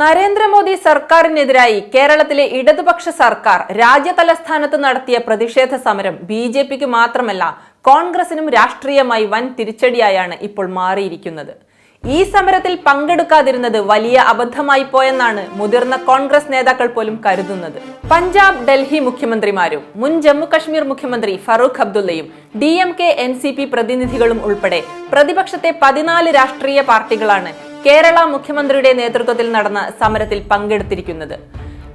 നരേന്ദ്രമോദി സർക്കാരിനെതിരായി കേരളത്തിലെ ഇടതുപക്ഷ സർക്കാർ രാജ്യതലസ്ഥാനത്ത് നടത്തിയ പ്രതിഷേധ സമരം ബി ജെ പിക്ക് മാത്രമല്ല കോൺഗ്രസിനും രാഷ്ട്രീയമായി വൻ തിരിച്ചടിയായാണ് ഇപ്പോൾ മാറിയിരിക്കുന്നത്. ഈ സമരത്തിൽ പങ്കെടുക്കാതിരുന്നത് വലിയ അബദ്ധമായി പോയെന്നാണ് മുതിർന്ന കോൺഗ്രസ് നേതാക്കൾ പോലും കരുതുന്നത്. പഞ്ചാബ് ഡൽഹി മുഖ്യമന്ത്രിമാരും മുൻ ജമ്മു കശ്മീർ മുഖ്യമന്ത്രി Farooq അബ്ദുള്ളയും D M K N C P പ്രതിനിധികളും ഉൾപ്പെടെ പ്രതിപക്ഷത്തെ പതിനാല് രാഷ്ട്രീയ പാർട്ടികളാണ് കേരള മുഖ്യമന്ത്രിയുടെ നേതൃത്വത്തിൽ നടന്ന സമരത്തിൽ പങ്കെടുത്തിരിക്കുന്നത്.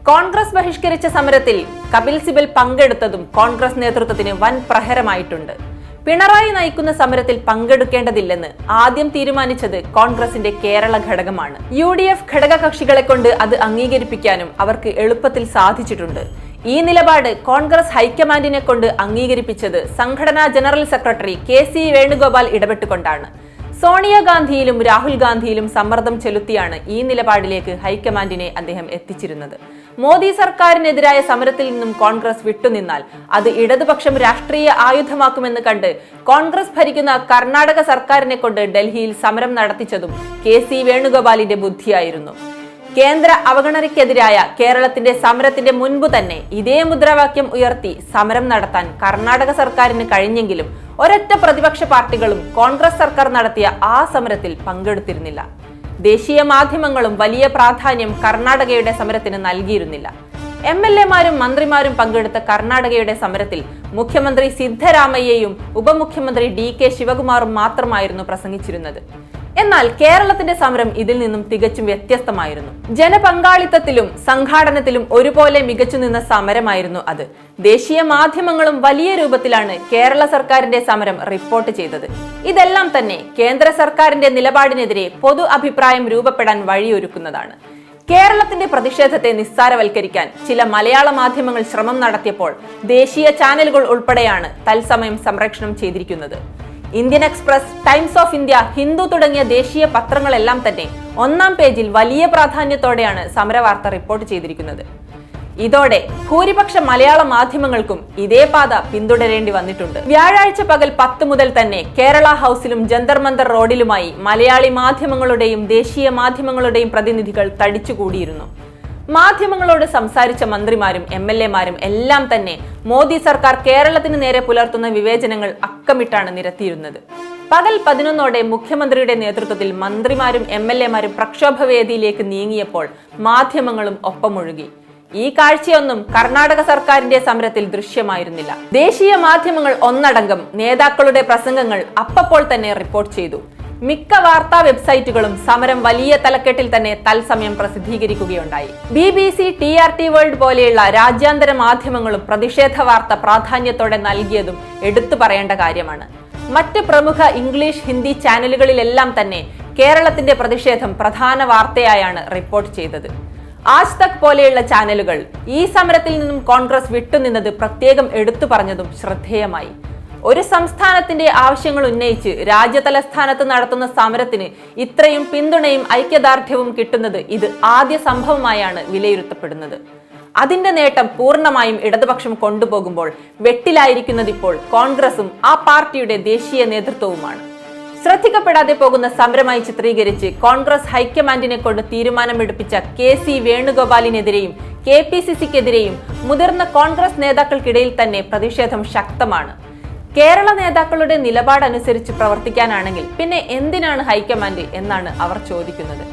കോൺഗ്രസ് ബഹിഷ്കരിച്ച സമരത്തിൽ കപിൽ സിബൽ പങ്കെടുത്തതും കോൺഗ്രസ് നേതൃത്വത്തിന് വൻ പ്രഹരമായിട്ടുണ്ട്. പിണറായി നയിക്കുന്ന സമരത്തിൽ പങ്കെടുക്കേണ്ടതില്ലെന്ന് ആദ്യം തീരുമാനിച്ചത് കോൺഗ്രസിന്റെ കേരള ഘടകമാണ്. യു ഡി എഫ് ഘടകകക്ഷികളെ കൊണ്ട് അത് അംഗീകരിപ്പിക്കാനും അവർക്ക് എളുപ്പത്തിൽ സാധിച്ചിട്ടുണ്ട്. ഈ നിലപാട് കോൺഗ്രസ് ഹൈക്കമാൻഡിനെ കൊണ്ട് അംഗീകരിപ്പിച്ചത് സംഘടനാ general secretary K C Venugopal ഇടപെട്ടുകൊണ്ടാണ്. സോണിയാഗാന്ധിയിലും രാഹുൽ ഗാന്ധിയിലും സമ്മർദ്ദം ചെലുത്തിയാണ് ഈ നിലപാടിലേക്ക് ഹൈക്കമാൻഡിനെ അദ്ദേഹം എത്തിച്ചിരുന്നത്. മോദി സർക്കാരിനെതിരായ സമരത്തിൽ നിന്നും കോൺഗ്രസ് വിട്ടുനിന്നാൽ അത് ഇടതുപക്ഷം രാഷ്ട്രീയ ആയുധമാക്കുമെന്ന് കണ്ട് കോൺഗ്രസ് ഭരിക്കുന്ന കർണാടക സർക്കാരിനെ കൊണ്ട് ഡൽഹിയിൽ സമരം നടത്തിച്ചതും കെ സി വേണുഗോപാലിന്റെ ബുദ്ധിയായിരുന്നു. കേന്ദ്ര അവഗണനയ്ക്കെതിരായ കേരളത്തിന്റെ സമരത്തിന്റെ മുൻപ് തന്നെ ഇതേ മുദ്രാവാക്യം ഉയർത്തി സമരം നടത്താൻ കർണാടക സർക്കാരിന് കഴിഞ്ഞെങ്കിലും ഒരൊറ്റ പ്രതിപക്ഷ പാർട്ടികളും കോൺഗ്രസ് സർക്കാർ നടത്തിയ ആ സമരത്തിൽ പങ്കെടുത്തിരുന്നില്ല. ദേശീയ മാധ്യമങ്ങളും വലിയ പ്രാധാന്യം കർണാടകയുടെ സമരത്തിന് നൽകിയിരുന്നില്ല. എം എൽ എമാരും മന്ത്രിമാരും പങ്കെടുത്ത കർണാടകയുടെ സമരത്തിൽ മുഖ്യമന്ത്രി സിദ്ധരാമയ്യയും ഉപമുഖ്യമന്ത്രി ഡി കെ ശിവകുമാറും മാത്രമായിരുന്നു പ്രസംഗിച്ചിരുന്നത്. എന്നാൽ കേരളത്തിന്റെ സമരം ഇതിൽ നിന്നും തികച്ചും വ്യത്യസ്തമായിരുന്നു. ജനപങ്കാളിത്തത്തിലും സംഘാടനത്തിലും ഒരുപോലെ മികച്ചു നിന്ന സമരമായിരുന്നു അത്. ദേശീയ മാധ്യമങ്ങളും വലിയ രൂപത്തിലാണ് കേരള സർക്കാരിന്റെ സമരം റിപ്പോർട്ട് ചെയ്തത്. ഇതെല്ലാം തന്നെ കേന്ദ്ര സർക്കാരിന്റെ നിലപാടിനെതിരെ പൊതു അഭിപ്രായം രൂപപ്പെടാൻ വഴിയൊരുക്കുന്നതാണ്. കേരളത്തിന്റെ പ്രതിഷേധത്തെ നിസ്സാരവൽക്കരിക്കാൻ ചില മലയാള മാധ്യമങ്ങൾ ശ്രമം നടത്തിയപ്പോൾ ദേശീയ ചാനലുകൾ ഉൾപ്പെടെയാണ് തത്സമയം സംരക്ഷണം ചെയ്തിരിക്കുന്നത്. Indian Express Times of India Hindu തുടങ്ങിയ ദേശീയ പത്രങ്ങളെല്ലാം തന്നെ ഒന്നാം പേജിൽ വലിയ പ്രാധാന്യത്തോടെയാണ് സമരവാർത്ത റിപ്പോർട്ട് ചെയ്തിരിക്കുന്നത്. ഇതോടെ ഭൂരിപക്ഷ മലയാള മാധ്യമങ്ങൾക്കും ഇതേ പാത പിന്തുടരേണ്ടി വന്നിട്ടുണ്ട്. വ്യാഴാഴ്ച പകൽ പത്ത് മുതൽ തന്നെ കേരള ഹൗസിലും ജന്തർ മന്തർ റോഡിലുമായി മലയാളി മാധ്യമങ്ങളുടെയും ദേശീയ മാധ്യമങ്ങളുടെയും പ്രതിനിധികൾ തടിച്ചുകൂടിയിരുന്നു. മാധ്യമങ്ങളോട് സംസാരിച്ച മന്ത്രിമാരും എം എൽ എമാരും എല്ലാം തന്നെ മോദി സർക്കാർ കേരളത്തിന് നേരെ പുലർത്തുന്ന വിവേചനങ്ങൾ അക്കമിട്ടാണ് നിരത്തിയിരുന്നത്. പകൽ പതിനൊന്നോടെ മുഖ്യമന്ത്രിയുടെ നേതൃത്വത്തിൽ മന്ത്രിമാരും എം എൽ എമാരും പ്രക്ഷോഭവേദിയിലേക്ക് നീങ്ങിയപ്പോൾ മാധ്യമങ്ങളും ഒപ്പമൊഴുകി. ഈ കാഴ്ചയൊന്നും കർണാടക സർക്കാരിന്റെ സമരത്തിൽ ദൃശ്യമായിരുന്നില്ല. ദേശീയ മാധ്യമങ്ങൾ ഒന്നടങ്കം നേതാക്കളുടെ പ്രസംഗങ്ങൾ അപ്പപ്പോൾ തന്നെ റിപ്പോർട്ട് ചെയ്തു. മിക്ക വാർത്താ വെബ്സൈറ്റുകളും സമരം വലിയ തലക്കെട്ടിൽ തന്നെ തത്സമയം പ്രസിദ്ധീകരിക്കുകയുണ്ടായി. B B C T R T World പോലെയുള്ള രാജ്യാന്തര മാധ്യമങ്ങളും പ്രതിഷേധ വാർത്ത പ്രാധാന്യത്തോടെ നൽകിയതും എടുത്തു പറയേണ്ട കാര്യമാണ്. മറ്റ് പ്രമുഖ ഇംഗ്ലീഷ് ഹിന്ദി ചാനലുകളിലെല്ലാം തന്നെ കേരളത്തിന്റെ പ്രതിഷേധം പ്രധാന വാർത്തയായാണ് റിപ്പോർട്ട് ചെയ്തത്. ആജ് തക് പോലെയുള്ള ചാനലുകൾ ഈ സമരത്തിൽ നിന്നും കോൺഗ്രസ് വിട്ടുനിന്നത് പ്രത്യേകം എടുത്തു പറഞ്ഞതും ശ്രദ്ധേയമായി. ഒരു സംസ്ഥാനത്തിന്റെ ആവശ്യങ്ങൾ ഉന്നയിച്ച് രാജ്യതലസ്ഥാനത്ത് നടത്തുന്ന സമരത്തിന് ഇത്രയും പിന്തുണയും ഐക്യദാർഢ്യവും കിട്ടുന്നത് ഇത് ആദ്യ സംഭവമായാണ് വിലയിരുത്തപ്പെടുന്നത്. അതിന്റെ നേട്ടം പൂർണമായും ഇടതുപക്ഷം കൊണ്ടുപോകുമ്പോൾ വെട്ടിലായിരിക്കുന്നതിപ്പോൾ കോൺഗ്രസും ആ പാർട്ടിയുടെ ദേശീയ നേതൃത്വവുമാണ്. ശ്രദ്ധിക്കപ്പെടാതെ പോകുന്ന സമരമായി ചിത്രീകരിച്ച് കോൺഗ്രസ് ഹൈക്കമാൻഡിനെ കൊണ്ട് തീരുമാനമെടുപ്പിച്ച കെ സി വേണുഗോപാലിനെതിരെയും കെ പി സി സിക്കെതിരെയും മുതിർന്ന കോൺഗ്രസ് നേതാക്കൾക്കിടയിൽ തന്നെ പ്രതിഷേധം ശക്തമാണ്. കേരള നേതാക്കളുടെ നിലപാടനുസരിച്ച് പ്രവർത്തിക്കാനാണെങ്കിൽ പിന്നെ എന്തിനാണ് ഹൈക്കമാൻഡ് എന്നാണ് അവർ ചോദിക്കുന്നത്.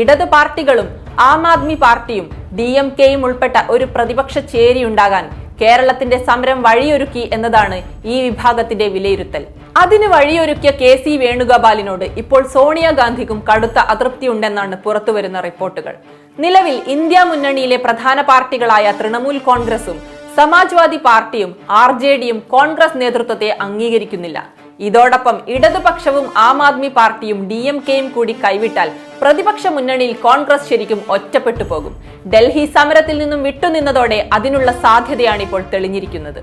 ഇടതു പാർട്ടികളും ആം ആദ്മി പാർട്ടിയും ഡി എം കെയും ഉൾപ്പെട്ട ഒരു പ്രതിപക്ഷ ചേരിയുണ്ടാകാൻ കേരളത്തിന്റെ സമരം വഴിയൊരുക്കി എന്നതാണ് ഈ വിഭാഗത്തിന്റെ വിലയിരുത്തൽ. അതിന് വഴിയൊരുക്കിയ കെ സി വേണുഗോപാലിനോട് ഇപ്പോൾ സോണിയാഗാന്ധിക്കും കടുത്ത അതൃപ്തി ഉണ്ടെന്നാണ് പുറത്തുവരുന്ന റിപ്പോർട്ടുകൾ. നിലവിൽ ഇന്ത്യ മുന്നണിയിലെ പ്രധാന പാർട്ടികളായ തൃണമൂൽ കോൺഗ്രസും സമാജ്വാദി പാർട്ടിയും ആർ ജെ ഡിയും കോൺഗ്രസ് നേതൃത്വത്തെ അംഗീകരിക്കുന്നില്ല. ഇതോടൊപ്പം ഇടതുപക്ഷവും ആം ആദ്മി പാർട്ടിയും ഡി എം കെയും കൂടി കൈവിട്ടാൽ പ്രതിപക്ഷ മുന്നണിയിൽ കോൺഗ്രസ് ശരിക്കും ഒറ്റപ്പെട്ടു പോകും. ഡൽഹി സമരത്തിൽ നിന്നും വിട്ടുനിന്നതോടെ അതിനുള്ള സാധ്യതയാണ് ഇപ്പോൾ തെളിഞ്ഞിരിക്കുന്നത്.